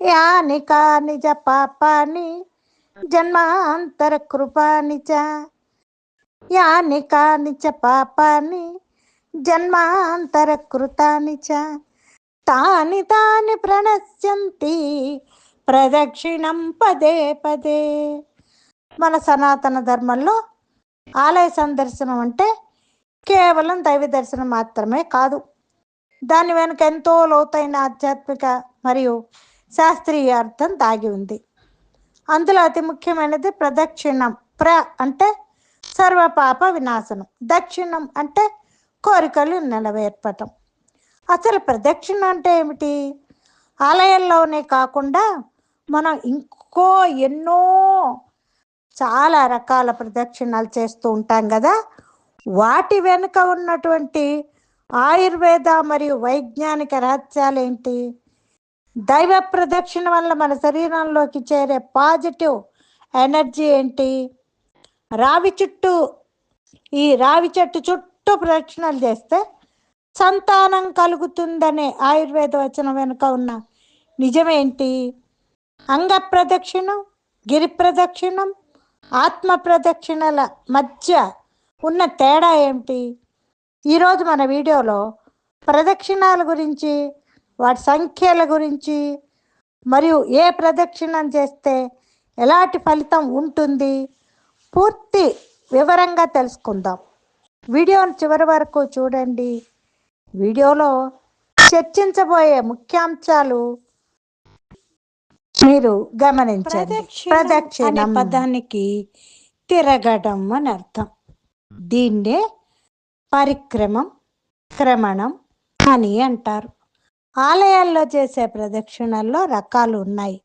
యాని నిజ పాపాని జన్మాంతర కృపాని చ. యానికా నిజ పాపాని జన్మాంతర కృతాని చ. తాని తాని ప్రణశ్యంతి ప్రదక్షిణం పదే పదే. మన సనాతన ధర్మంలో ఆలయ సందర్శనం అంటే కేవలం దైవ దర్శనం మాత్రమే కాదు. దాని వెనుక ఎంతో లోతైన ఆధ్యాత్మిక మరియు శాస్త్రీయ అర్థం దాగి ఉంది. అందులో అతి ముఖ్యమైనది ప్రదక్షిణం. ప్ర అంటే సర్వపాప వినాశనం. దక్షిణం అంటే కోరికలు నెరవేర్పటం అసలు ప్రదక్షిణ అంటే ఏమిటి? ఆలయంలోనే కాకుండా మనం ఇంకో ఎన్నో చాలా రకాల ప్రదక్షిణాలు చేస్తూ ఉంటాం కదా. వాటి వెనుక ఉన్నటువంటి ఆయుర్వేద మరియు వైజ్ఞానిక రహస్యాలు ఏంటి దైవ ప్రదక్షిణ వల్ల మన శరీరంలోకి చేరే పాజిటివ్ ఎనర్జీ ఏంటి? రావి చుట్టూ ఈ రావి చెట్టు చుట్టూ ప్రదక్షిణలు చేస్తే సంతానం కలుగుతుందనే ఆయుర్వేద వచనం వెనుక ఉన్న నిజమేంటి? అంగ ప్రదక్షిణం గిరి ప్రదక్షిణం ఆత్మ ప్రదక్షిణల మధ్య ఉన్న తేడా ఏమిటి ఈరోజు మన వీడియోలో ప్రదక్షిణాల గురించి వాటి సంఖ్యల గురించి మరియు ఏ ప్రదక్షిణం చేస్తే ఎలాంటి ఫలితం ఉంటుంది? పూర్తి వివరంగా తెలుసుకుందాం. వీడియోని చివరి వరకు చూడండి. వీడియోలో చర్చించబోయే ముఖ్యాంశాలు మీరు గమనించండి. ప్రదక్షిణ పదానికి తిరగడం అని అర్థం. దీన్నే పరిక్రమం క్రమణం అని అంటారు. ఆలయాల్లో చేసే ప్రదక్షిణల్లో రకాలు ఉన్నాయి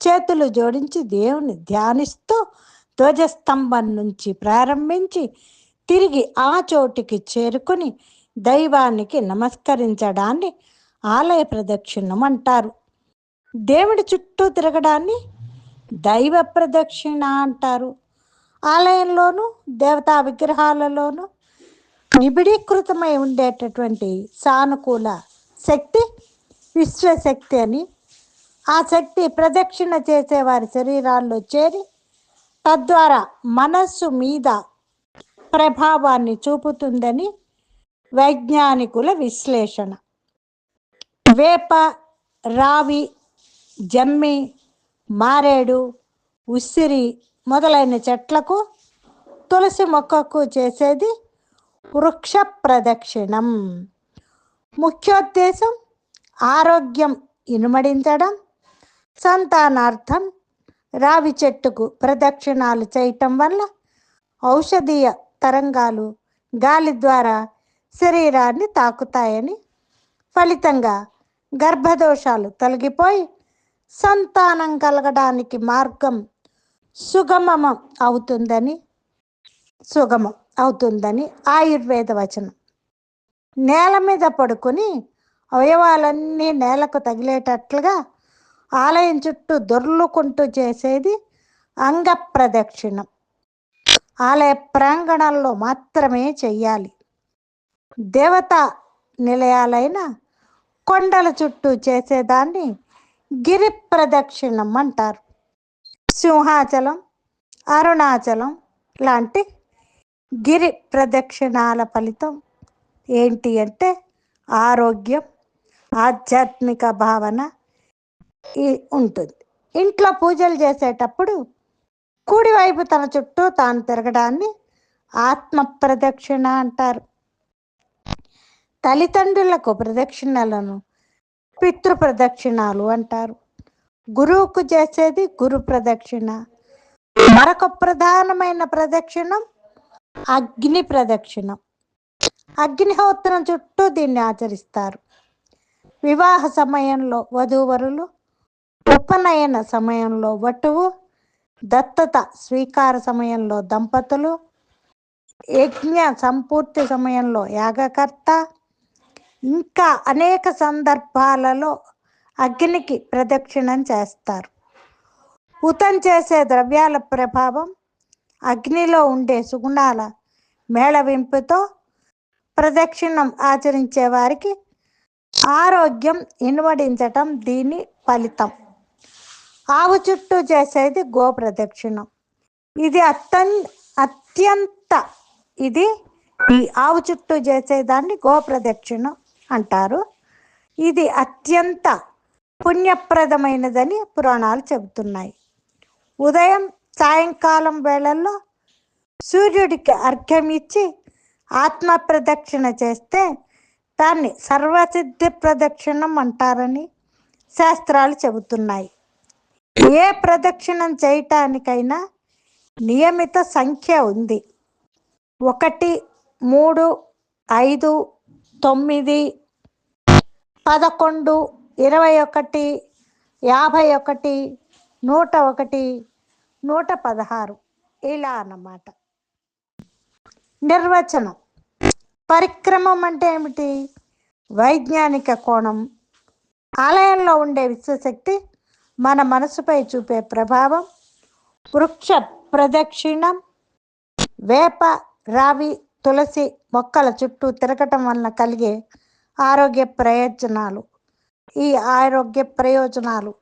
చేతులు జోడించి దేవుని ధ్యానిస్తూ ధ్వజస్తంభం నుంచి ప్రారంభించి తిరిగి ఆ చోటికి చేరుకుని దైవానికి నమస్కరించడాన్ని ఆలయ ప్రదక్షిణం అంటారు. దేవుడి చుట్టూ తిరగడాన్ని దైవ ప్రదక్షిణ అంటారు. ఆలయంలోనూ దేవతా విగ్రహాలలోనూ నిబిడీకృతమై ఉండేటటువంటి సానుకూల శక్తి విశ్వశక్తి అని. ఆ శక్తి ప్రదక్షిణ చేసే వారి శరీరాల్లో చేరి తద్వారా మనస్సు మీద ప్రభావాన్ని చూపుతుందని వైజ్ఞానికుల విశ్లేషణ. వేప రావి జమ్మి మారేడు ఉసిరి మొదలైన చెట్లకు తులసి మొక్కకు చేసేది వృక్ష ప్రదక్షిణం. ముఖ్యోద్దేశం ఆరోగ్యం ఇనుమడించడం సంతానార్థం రావి చెట్టుకు ప్రదక్షిణాలు చేయటం వల్ల ఔషధీయ తరంగాలు గాలి ద్వారా శరీరాన్ని తాకుతాయని ఫలితంగా గర్భదోషాలు తొలగిపోయి సంతానం కలగడానికి మార్గం సుగమం అవుతుందని సుగమం అవుతుందని ఆయుర్వేద వచనం. నేల మీద పడుకుని అవయవాలన్నీ నేలకు తగిలేటట్లుగా ఆలయం చుట్టూ దొర్లుకుంటూ చేసేది అంగ ప్రదక్షిణం. ఆలయ ప్రాంగణంలో మాత్రమే చెయ్యాలి. దేవత నిలయాలైన కొండల చుట్టూ చేసేదాన్ని గిరి ప్రదక్షిణం అంటారు. సింహాచలం అరుణాచలం లాంటి గిరి ప్రదక్షిణాల ఫలితం ఏంటి అంటే ఆరోగ్యం ఆధ్యాత్మిక భావన ఈ ఉంటుంది. ఇంట్లో పూజలు చేసేటప్పుడు కుడివైపు తన చుట్టూ తాను తిరగడాన్ని ఆత్మ ప్రదక్షిణ అంటారు. తల్లిదండ్రులకు ప్రదక్షిణలను పితృ ప్రదక్షిణాలు అంటారు. గురువుకు చేసేది గురు ప్రదక్షిణ. మరొక ప్రధానమైన ప్రదక్షిణం అగ్ని ప్రదక్షిణం. అగ్నిహోత్రం చుట్టూ దీన్ని ఆచరిస్తారు. వివాహ సమయంలో వధూవరులు ఉపనయన సమయంలో వటువు దత్తత స్వీకార సమయంలో దంపతులు యజ్ఞ సంపూర్తి సమయంలో యాగకర్త. ఇంకా అనేక సందర్భాలలో అగ్నికి ప్రదక్షిణం చేస్తారు. హుతం చేసే ద్రవ్యాల ప్రభావం అగ్నిలో ఉండే సుగుణాల మేళవింపుతో ప్రదక్షిణం ఆచరించే వారికి ఆరోగ్యం ఇనువడించటం దీని ఫలితం. ఆవు చుట్టూ చేసేది గో ప్రదక్షిణం ఇది అత్యం అత్యంత ఇది ఈ ఆవు చుట్టూ చేసేదాన్ని గో ప్రదక్షిణం అంటారు. ఇది అత్యంత పుణ్యప్రదమైనదని పురాణాలు చెబుతున్నాయి. ఉదయం సాయంకాలం వేళల్లో సూర్యుడికి అర్ఘ్యం ఇచ్చి ఆత్మ ప్రదక్షిణ చేస్తే దాన్ని సర్వసిద్ధి ప్రదక్షిణం అంటారని శాస్త్రాలు చెబుతున్నాయి. ఏ ప్రదక్షిణం చేయటానికైనా నియమిత సంఖ్య ఉంది. ఒకటి మూడు ఐదు తొమ్మిది పదకొండు ఇరవై ఒకటి యాభై ఒకటి నూట ఒకటి నూట పదహారు. ఇలా అన్నమాట. నిర్వచనం. పరిక్రమం అంటే ఏమిటి? వైజ్ఞానిక కోణం. ఆలయంలో ఉండే విశ్వశక్తి మన మనసుపై చూపే ప్రభావం వృక్ష ప్రదక్షిణం వేప రావి తులసి మొక్కల చుట్టూ తిరగటం వలన కలిగే ఆరోగ్య ప్రయోజనాలు. ఈ ఆరోగ్య ప్రయోజనాలు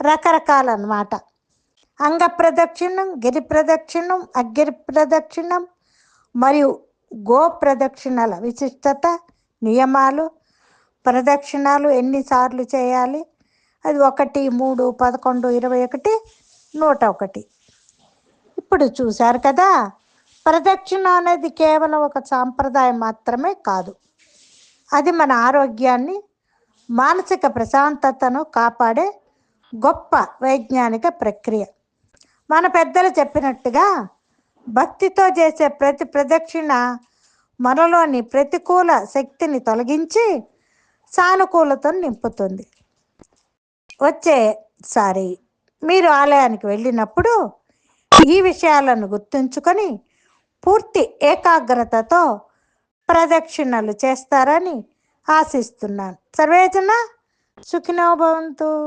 రకరకాల అన్నమాట అంగ ప్రదక్షిణం గిరి ప్రదక్షిణం అగ్గిరి ప్రదక్షిణం మరియు గో ప్రదక్షిణల విశిష్టత నియమాలు ప్రదక్షిణాలు ఎన్నిసార్లు చేయాలి? అది ఒకటి మూడు పదకొండు ఇరవై ఒకటి నూట ఒకటి. ఇప్పుడు చూశారు కదా ప్రదక్షిణ అనేది కేవలం ఒక సాంప్రదాయం మాత్రమే కాదు. అది మన ఆరోగ్యాన్ని మానసిక ప్రశాంతతను కాపాడే గొప్ప వైజ్ఞానిక ప్రక్రియ. మన పెద్దలు చెప్పినట్టుగా భక్తితో చేసే ప్రతి ప్రదక్షిణ మనలోని ప్రతికూల శక్తిని తొలగించి సానుకూలతను నింపుతుంది. వచ్చేసారి మీరు ఆలయానికి వెళ్ళినప్పుడు ఈ విషయాలను గుర్తుంచుకొని పూర్తి ఏకాగ్రతతో ప్రదక్షిణలు చేస్తారని ఆశిస్తున్నాను. సర్వేజన సుఖినోభవంతు